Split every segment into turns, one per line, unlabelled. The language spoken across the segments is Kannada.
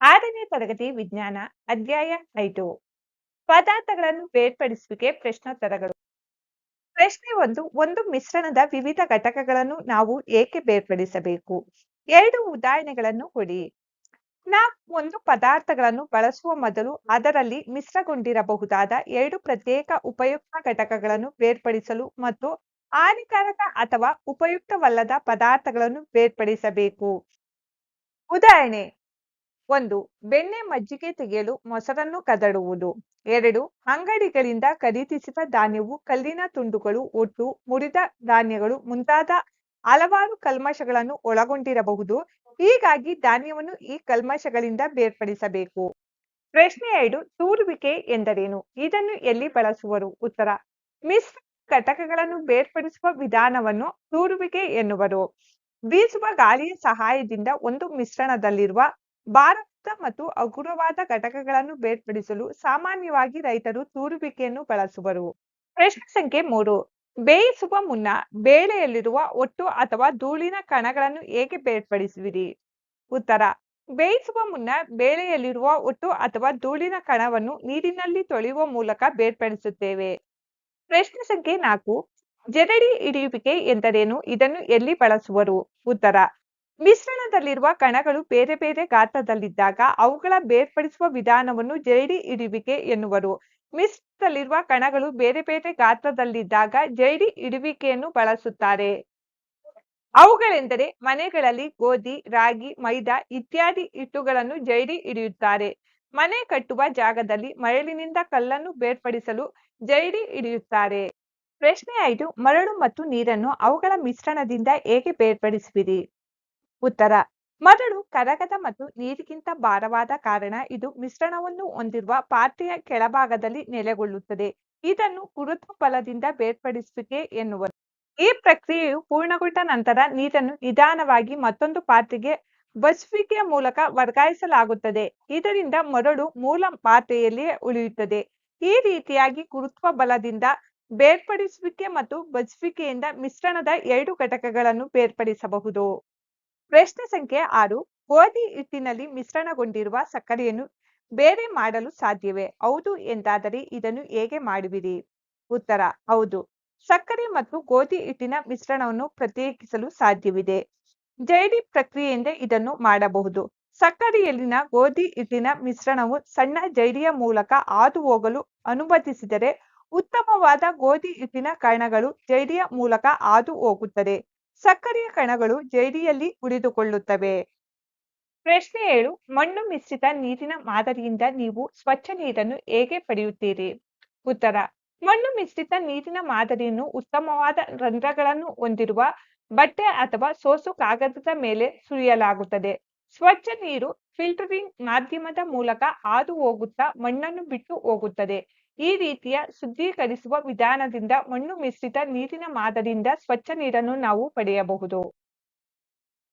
ಆರನೇ ತರಗತಿ ವಿಜ್ಞಾನ, ಅಧ್ಯಾಯ ಐದು. ಪದಾರ್ಥಗಳನ್ನು ಬೇರ್ಪಡಿಸುವಿಕೆ ಪ್ರಶ್ನೋತ್ತರಗಳು. ಪ್ರಶ್ನೆ ಒಂದು ಒಂದು ಮಿಶ್ರಣದ ವಿವಿಧ ಘಟಕಗಳನ್ನು ನಾವು ಏಕೆ ಬೇರ್ಪಡಿಸಬೇಕು? ಎರಡು ಉದಾಹರಣೆಗಳನ್ನು ಕೊಡಿ. ನಾವು ಒಂದು ಪದಾರ್ಥಗಳನ್ನು ಬಳಸುವ ಮೊದಲು ಅದರಲ್ಲಿ ಮಿಶ್ರಗೊಂಡಿರಬಹುದಾದ ಎರಡು ಪ್ರತ್ಯೇಕ ಉಪಯುಕ್ತ ಘಟಕಗಳನ್ನು ಬೇರ್ಪಡಿಸಲು ಮತ್ತು ಹಾನಿಕಾರಕ ಅಥವಾ ಉಪಯುಕ್ತವಲ್ಲದ ಪದಾರ್ಥಗಳನ್ನು ಬೇರ್ಪಡಿಸಬೇಕು. ಉದಾಹರಣೆ ಒಂದು, ಬೆಣ್ಣೆ ಮಜ್ಜಿಗೆ ತೆಗೆಯಲು ಮೊಸರನ್ನು ಕದಡುವುದು. ಎರಡು, ಅಂಗಡಿಗಳಿಂದ ಖರೀದಿಸಿದ ಧಾನ್ಯವು ಕಲ್ಲಿನ ತುಂಡುಗಳು ಒಟ್ಟು ಮುರಿದ ಧಾನ್ಯಗಳು ಮುಂತಾದ ಹಲವಾರು ಕಲ್ಮಶಗಳನ್ನು ಒಳಗೊಂಡಿರಬಹುದು. ಹೀಗಾಗಿ ಧಾನ್ಯವನ್ನು ಈ ಕಲ್ಮಶಗಳಿಂದ ಬೇರ್ಪಡಿಸಬೇಕು. ಪ್ರಶ್ನೆ ಎರಡು, ತೂರುವಿಕೆ ಎಂದರೇನು? ಇದನ್ನು ಎಲ್ಲಿ ಬಳಸುವರು? ಉತ್ತರ ಮಿಶ್ರ ಘಟಕಗಳನ್ನು ಬೇರ್ಪಡಿಸುವ ವಿಧಾನವನ್ನು ತೂರುವಿಕೆ ಎನ್ನುವರು. ಬೀಸುವ ಗಾಳಿಯ ಸಹಾಯದಿಂದ ಒಂದು ಮಿಶ್ರಣದಲ್ಲಿರುವ ಭಾರತ ಮತ್ತು ಹಗುರವಾದ ಘಟಕಗಳನ್ನು ಬೇರ್ಪಡಿಸಲು ಸಾಮಾನ್ಯವಾಗಿ ರೈತರು ತೂರುವಿಕೆಯನ್ನು ಬಳಸುವರು. ಪ್ರಶ್ನೆ ಸಂಖ್ಯೆ ಮೂರು. ಬೇಯಿಸುವ ಮುನ್ನ ಬೇಳೆಯಲ್ಲಿರುವ ಒಟ್ಟು ಅಥವಾ ಧೂಳಿನ ಕಣಗಳನ್ನು ಹೇಗೆ ಬೇರ್ಪಡಿಸುವಿರಿ? ಉತ್ತರ. ಬೇಯಿಸುವ ಮುನ್ನ ಬೇಳೆಯಲ್ಲಿರುವ ಒಟ್ಟು ಅಥವಾ ಧೂಳಿನ ಕಣವನ್ನು ನೀರಿನಲ್ಲಿ ತೊಳೆಯುವ ಮೂಲಕ ಬೇರ್ಪಡಿಸುತ್ತೇವೆ. ಪ್ರಶ್ನೆ ಸಂಖ್ಯೆ ನಾಲ್ಕು. ಜರಡಿ ಹಿಡಿಯುವಿಕೆ ಎಂದರೇನು? ಇದನ್ನು ಎಲ್ಲಿ ಬಳಸುವರು? ಉತ್ತರ. ಮಿಶ್ರಣದಲ್ಲಿರುವ ಕಣಗಳು ಬೇರೆ ಬೇರೆ ಗಾತ್ರದಲ್ಲಿದ್ದಾಗ ಅವುಗಳ ಬೇರ್ಪಡಿಸುವ ವಿಧಾನವನ್ನು ಜೈಡಿ ಇಡುವಿಕೆ ಎನ್ನುವರು. ಮಿಶ್ರದಲ್ಲಿರುವ ಕಣಗಳು ಬೇರೆ ಬೇರೆ ಗಾತ್ರದಲ್ಲಿದ್ದಾಗ ಜೈಡಿ ಇಡುವಿಕೆಯನ್ನು ಬಳಸುತ್ತಾರೆ. ಅವುಗಳೆಂದರೆ ಮನೆಗಳಲ್ಲಿ ಗೋಧಿ, ರಾಗಿ, ಮೈದಾ ಇತ್ಯಾದಿ ಹಿಟ್ಟುಗಳನ್ನು ಜೈಡಿ ಹಿಡಿಯುತ್ತಾರೆ. ಮನೆ ಕಟ್ಟುವ ಜಾಗದಲ್ಲಿ ಮರಳಿನಿಂದ ಕಲ್ಲನ್ನು ಬೇರ್ಪಡಿಸಲು ಜೈಡಿ ಹಿಡಿಯುತ್ತಾರೆ. ಪ್ರಶ್ನೆ ಐದು, ಮರಳು ಮತ್ತು ನೀರನ್ನು ಅವುಗಳ ಮಿಶ್ರಣದಿಂದ ಹೇಗೆ ಬೇರ್ಪಡಿಸುವಿರಿ? ಉತ್ತರ, ಮರಳು ಕರಗದ ಮತ್ತು ನೀರಿಗಿಂತ ಭಾರವಾದ ಕಾರಣ ಇದು ಮಿಶ್ರಣವನ್ನು ಹೊಂದಿರುವ ಪಾತ್ರೆಯ ಕೆಳಭಾಗದಲ್ಲಿ ನೆಲೆಗೊಳ್ಳುತ್ತದೆ. ಇದನ್ನು ಗುರುತ್ವ ಬಲದಿಂದ ಬೇರ್ಪಡಿಸುವಿಕೆ ಎನ್ನುವರು. ಈ ಪ್ರಕ್ರಿಯೆಯು ಪೂರ್ಣಗೊಂಡ ನಂತರ ನೀರನ್ನು ನಿಧಾನವಾಗಿ ಮತ್ತೊಂದು ಪಾತ್ರೆಗೆ ಬಸುವಿಕೆಯ ಮೂಲಕ ವರ್ಗಾಯಿಸಲಾಗುತ್ತದೆ. ಇದರಿಂದ ಮರಳು ಮೂಲ ಪಾತ್ರೆಯಲ್ಲಿಯೇ ಉಳಿಯುತ್ತದೆ. ಈ ರೀತಿಯಾಗಿ ಗುರುತ್ವ ಬಲದಿಂದ ಬೇರ್ಪಡಿಸುವಿಕೆ ಮತ್ತು ಬಸುವಿಕೆಯಿಂದ ಮಿಶ್ರಣದ ಎರಡು ಘಟಕಗಳನ್ನು ಬೇರ್ಪಡಿಸಬಹುದು. ಪ್ರಶ್ನೆ ಸಂಖ್ಯೆ ಆರು ಗೋಧಿ ಹಿಟ್ಟಿನಲ್ಲಿ ಮಿಶ್ರಣಗೊಂಡಿರುವ ಸಕ್ಕರೆಯನ್ನು ಬೇರೆ ಮಾಡಲು ಸಾಧ್ಯವೇ? ಹೌದು ಎಂದಾದರೆ ಇದನ್ನು ಹೇಗೆ ಮಾಡುವಿರಿ? ಉತ್ತರ, ಹೌದು. ಸಕ್ಕರೆ ಮತ್ತು ಗೋಧಿ ಹಿಟ್ಟಿನ ಮಿಶ್ರಣವನ್ನು ಪ್ರತ್ಯೇಕಿಸಲು ಸಾಧ್ಯವಿದೆ. ಜೈಡಿ ಪ್ರಕ್ರಿಯೆಯಿಂದ ಇದನ್ನು ಮಾಡಬಹುದು. ಸಕ್ಕರೆಯಲ್ಲಿನ ಗೋಧಿ ಹಿಟ್ಟಿನ ಮಿಶ್ರಣವು ಸಣ್ಣ ಜೈಡಿಯ ಮೂಲಕ ಹಾದು ಹೋಗಲು ಅನುಮತಿಸಿದರೆ ಉತ್ತಮವಾದ ಗೋಧಿ ಹಿಟ್ಟಿನ ಕಣಗಳು ಜೈಡಿಯ ಮೂಲಕ ಹಾದು ಹೋಗುತ್ತದೆ ಸಕ್ಕರೆಯ ಕಣಗಳು ಜೈಡಿಯಲ್ಲಿ ಉಳಿದುಕೊಳ್ಳುತ್ತವೆ ಪ್ರಶ್ನೆ ಏಳು, ಮಣ್ಣು ಮಿಶ್ರಿತ ನೀರಿನ ಮಾದರಿಯಿಂದ ನೀವು ಸ್ವಚ್ಛ ನೀರನ್ನು ಹೇಗೆ ಪಡೆಯುತ್ತೀರಿ? ಉತ್ತರ, ಮಣ್ಣು ಮಿಶ್ರಿತ ನೀರಿನ ಮಾದರಿಯನ್ನು ಉತ್ತಮವಾದ ರಂಧ್ರಗಳನ್ನು ಹೊಂದಿರುವ ಬಟ್ಟೆ ಅಥವಾ ಸೋಸು ಕಾಗದದ ಮೇಲೆ ಸುರಿಯಲಾಗುತ್ತದೆ. ಸ್ವಚ್ಛ ನೀರು ಫಿಲ್ಟರಿಂಗ್ ಮಾಧ್ಯಮದ ಮೂಲಕ ಹಾದು ಹೋಗುತ್ತಾ ಮಣ್ಣನ್ನು ಬಿಟ್ಟು ಹೋಗುತ್ತದೆ. ಈ ರೀತಿಯ ಶುದ್ಧೀಕರಿಸುವ ವಿಧಾನದಿಂದ ಮಣ್ಣು ಮಿಶ್ರಿತ ನೀರಿನ ಮಾದರಿಯಿಂದ ಸ್ವಚ್ಛ ನೀರನ್ನು ನಾವು ಪಡೆಯಬಹುದು.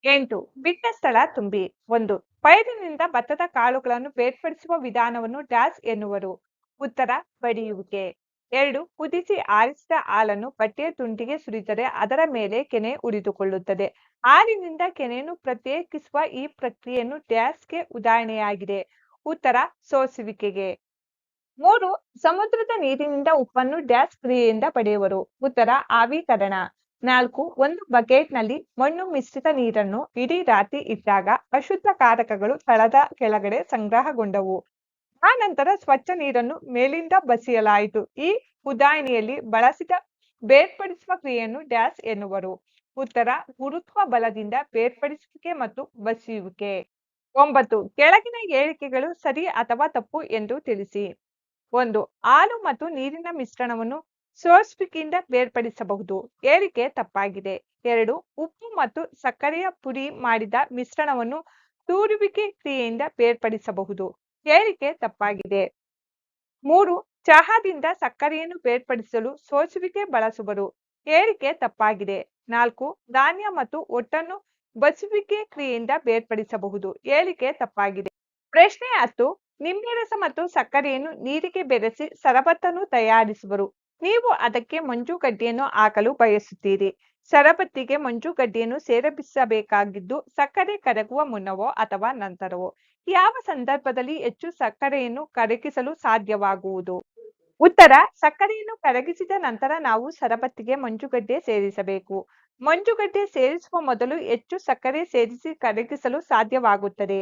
ಎಂಟು, ಬಿಟ್ಟ ಸ್ಥಳ ತುಂಬಿ. ಒಂದು, ಪೈರಿನಿಂದ ಭತ್ತದ ಕಾಳುಗಳನ್ನು ಬೇರ್ಪಡಿಸುವ ವಿಧಾನವನ್ನು ಡ್ಯಾಸ್ ಎನ್ನುವರು. ಉತ್ತರ, ಬಡಿಯುವಿಕೆ. ಎರಡು, ಕುದಿಸಿ ಆರಿಸಿದ ಹಾಲನ್ನು ಬಟ್ಟೆಯ ತುಂಡಿಗೆ ಸುರಿದರೆ ಅದರ ಮೇಲೆ ಕೆನೆ ಉಳಿದುಕೊಳ್ಳುತ್ತದೆ ಹಾಲಿನಿಂದ ಕೆನೆಯನ್ನು ಪ್ರತ್ಯೇಕಿಸುವ ಈ ಪ್ರಕ್ರಿಯೆಯನ್ನು ಡ್ಯಾಸ್ಗೆ ಉದಾಹರಣೆಯಾಗಿದೆ. ಉತ್ತರ, ಸೋಸುವಿಕೆಗೆ. ಮೂರು, ಸಮುದ್ರದ ನೀರಿನಿಂದ ಉಪ್ಪನ್ನು ಡ್ಯಾಸ್ ಕ್ರಿಯೆಯಿಂದ ಪಡೆಯುವರು. ಉತ್ತರ, ಆವಿಕರಣ. ನಾಲ್ಕು, ಒಂದು ಬಕೆಟ್ನಲ್ಲಿ ಮಣ್ಣು ಮಿಶ್ರಿತ ನೀರನ್ನು ಇಡೀ ರಾತ್ರಿ ಇಟ್ಟಾಗ ಅಶುದ್ಧ ಕಾರಕಗಳು ಸ್ಥಳದ ಕೆಳಗಡೆ ಸಂಗ್ರಹಗೊಂಡವು. ಆ ನಂತರ ಸ್ವಚ್ಛ ನೀರನ್ನು ಮೇಲಿಂದ ಬಸಿಯಲಾಯಿತು. ಈ ಉದಾಹರಣೆಯಲ್ಲಿ ಬಳಸಿದ ಬೇರ್ಪಡಿಸುವ ಕ್ರಿಯೆಯನ್ನು ಡ್ಯಾಸ್ ಎನ್ನುವರು. ಉತ್ತರ, ಗುರುತ್ವ ಬಲದಿಂದ ಬೇರ್ಪಡಿಸುವಿಕೆ ಮತ್ತು ಬಸಿಯುವಿಕೆ. ಒಂಬತ್ತು, ಕೆಳಗಿನ ಹೇಳಿಕೆಗಳು ಸರಿ ಅಥವಾ ತಪ್ಪು ಎಂದು ತಿಳಿಸಿ. ಒಂದು ಹಾಲು ಮತ್ತು ನೀರಿನ ಮಿಶ್ರಣವನ್ನು ಸೋಸುವಿಕೆಯಿಂದ ಬೇರ್ಪಡಿಸಬಹುದು. ಏರಿಕೆ ತಪ್ಪಾಗಿದೆ. ಎರಡು, ಉಪ್ಪು ಮತ್ತು ಸಕ್ಕರೆಯ ಪುಡಿ ಮಾಡಿದ ಮಿಶ್ರಣವನ್ನು ತೂರುವಿಕೆ ಕ್ರಿಯೆಯಿಂದ ಬೇರ್ಪಡಿಸಬಹುದು. ಏರಿಕೆ ತಪ್ಪಾಗಿದೆ. ಮೂರು, ಚಹಾದಿಂದ ಸಕ್ಕರೆಯನ್ನು ಬೇರ್ಪಡಿಸಲು ಸೋಸುವಿಕೆ ಬಳಸುವರು. ಏರಿಕೆ ತಪ್ಪಾಗಿದೆ. ನಾಲ್ಕು, ಧಾನ್ಯ ಮತ್ತು ಒಟ್ಟನ್ನು ಬಸುವಿಕೆ ಕ್ರಿಯೆಯಿಂದ ಬೇರ್ಪಡಿಸಬಹುದು. ಏರಿಕೆ ತಪ್ಪಾಗಿದೆ. ಪ್ರಶ್ನೆ ಹತ್ತು ನಿಂಬೆ ರಸ ಮತ್ತು ಸಕ್ಕರೆಯನ್ನು ನೀರಿಗೆ ಬೆರೆಸಿ ಸರಬತ್ತನ್ನು ತಯಾರಿಸುವರು. ನೀವು ಅದಕ್ಕೆ ಮಂಜುಗಡ್ಡೆಯನ್ನು ಹಾಕಲು ಬಯಸುತ್ತೀರಿ. ಸರಬತ್ತಿಗೆ ಮಂಜುಗಡ್ಡೆಯನ್ನು ಸೇರಬಿಸಬೇಕಾಗಿದ್ದು ಸಕ್ಕರೆ ಕರಗುವ ಮುನ್ನವೋ ಅಥವಾ ನಂತರವೋ? ಯಾವ ಸಂದರ್ಭದಲ್ಲಿ ಹೆಚ್ಚು ಸಕ್ಕರೆಯನ್ನು ಕರಗಿಸಲು ಸಾಧ್ಯವಾಗುವುದು? ಉತ್ತರ, ಸಕ್ಕರೆಯನ್ನು ಕರಗಿಸಿದ ನಂತರ ನಾವು ಸರಬತ್ತಿಗೆ ಮಂಜುಗಡ್ಡೆ ಸೇರಿಸಬೇಕು. ಮಂಜುಗಡ್ಡೆ ಸೇರಿಸುವ ಮೊದಲು ಹೆಚ್ಚು ಸಕ್ಕರೆ ಸೇರಿಸಿ ಕರಗಿಸಲು ಸಾಧ್ಯವಾಗುತ್ತದೆ.